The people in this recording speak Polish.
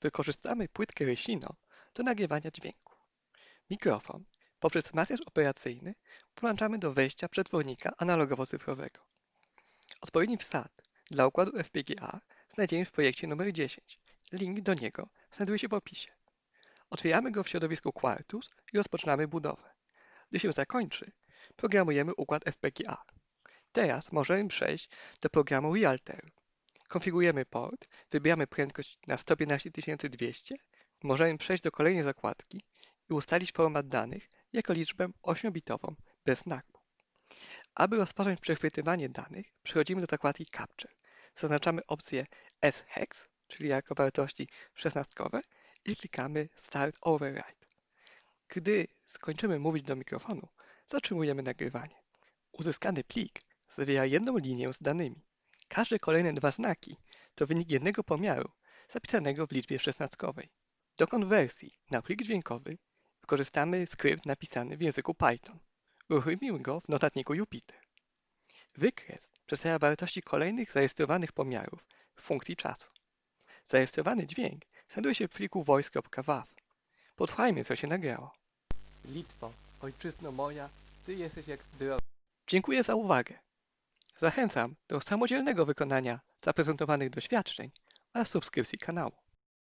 wykorzystamy płytkę Resino do nagrywania dźwięku. Mikrofon poprzez masaż operacyjny podłączamy do wejścia przetwornika analogowo-cyfrowego. Odpowiedni wsad dla układu FPGA znajdziemy w projekcie numer 10. Link do niego znajduje się w opisie. Otwieramy go w środowisku Quartus i rozpoczynamy budowę. Gdy się zakończy, programujemy układ FPGA. Teraz możemy przejść do programu Realter. Konfigurujemy port, wybieramy prędkość na 115200, możemy przejść do kolejnej zakładki i ustalić format danych jako liczbę 8-bitową bez znaku. Aby rozpocząć przechwytywanie danych, przechodzimy do zakładki Capture. Zaznaczamy opcję S-Hex, czyli jako wartości szesnastkowe i klikamy Start Override. Gdy skończymy mówić do mikrofonu, zatrzymujemy nagrywanie. Uzyskany plik zawiera jedną linię z danymi. Każde kolejne dwa znaki to wynik jednego pomiaru zapisanego w liczbie szesnastkowej. Do konwersji na plik dźwiękowy wykorzystamy skrypt napisany w języku Python. Uruchomimy go w notatniku Jupyter. Wykres przedstawia wartości kolejnych zarejestrowanych pomiarów w funkcji czasu. Zarejestrowany dźwięk znajduje się w pliku voice.wav. Potrwajmy, co się nagrało. Litwo, ojczyzno moja, ty jesteś jak zdrowy. Dziękuję za uwagę. Zachęcam do samodzielnego wykonania zaprezentowanych doświadczeń oraz subskrypcji kanału.